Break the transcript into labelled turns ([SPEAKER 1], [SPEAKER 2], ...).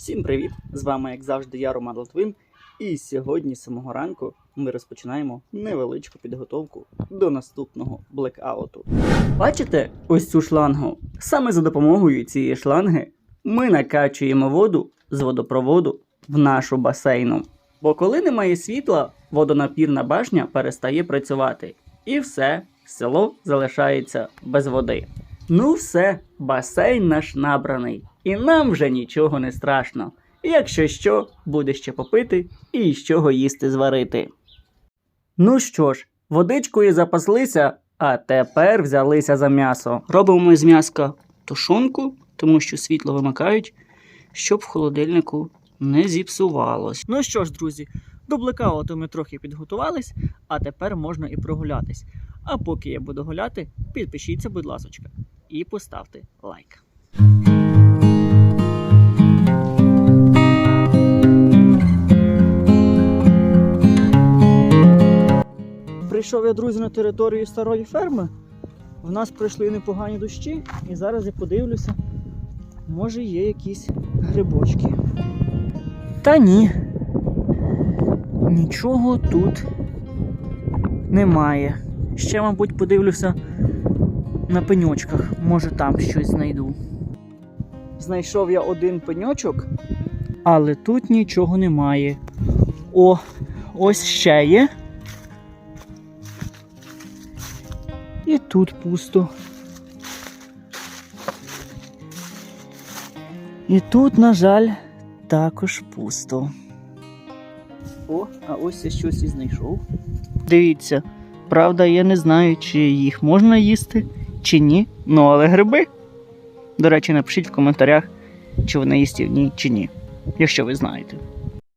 [SPEAKER 1] Всім привіт! З вами, як завжди, я Роман Литвин. І сьогодні, з самого ранку, ми розпочинаємо невеличку підготовку до наступного блекауту. Бачите ось цю шлангу? Саме за допомогою цієї шланги ми накачуємо воду з водопроводу в нашу басейну. Бо коли немає світла, водонапірна башня перестає працювати. І все, село залишається без води. Ну все, басейн наш набраний, і нам вже нічого не страшно. Якщо що, буде ще попити і з чого їсти зварити. Ну що ж, водичкою запаслися, а тепер взялися за м'ясо. Робимо з м'яска тушонку, тому що світло вимикають, щоб в холодильнику не зіпсувалось. Ну що ж, друзі, до блекауту ми трохи підготувались, а тепер можна і прогулятись. А поки я буду гуляти, підпишіться, будь ласочка, і поставте лайк. Прийшов я, друзі, на територію старої ферми. В нас пройшли непогані дощі, і зараз я подивлюся, може є якісь грибочки. Та ні. Нічого тут немає. Ще, мабуть, подивлюся на пеньочках. Може там щось знайду. Знайшов я один пеньочок, але тут нічого немає. О, ось ще є. І тут пусто. І тут, на жаль, також пусто. О, а ось я щось і знайшов. Дивіться, правда, я не знаю, чи їх можна їсти, чи ні. Ну, але гриби. До речі, напишіть в коментарях, чи вони їстівні, чи ні, якщо ви знаєте.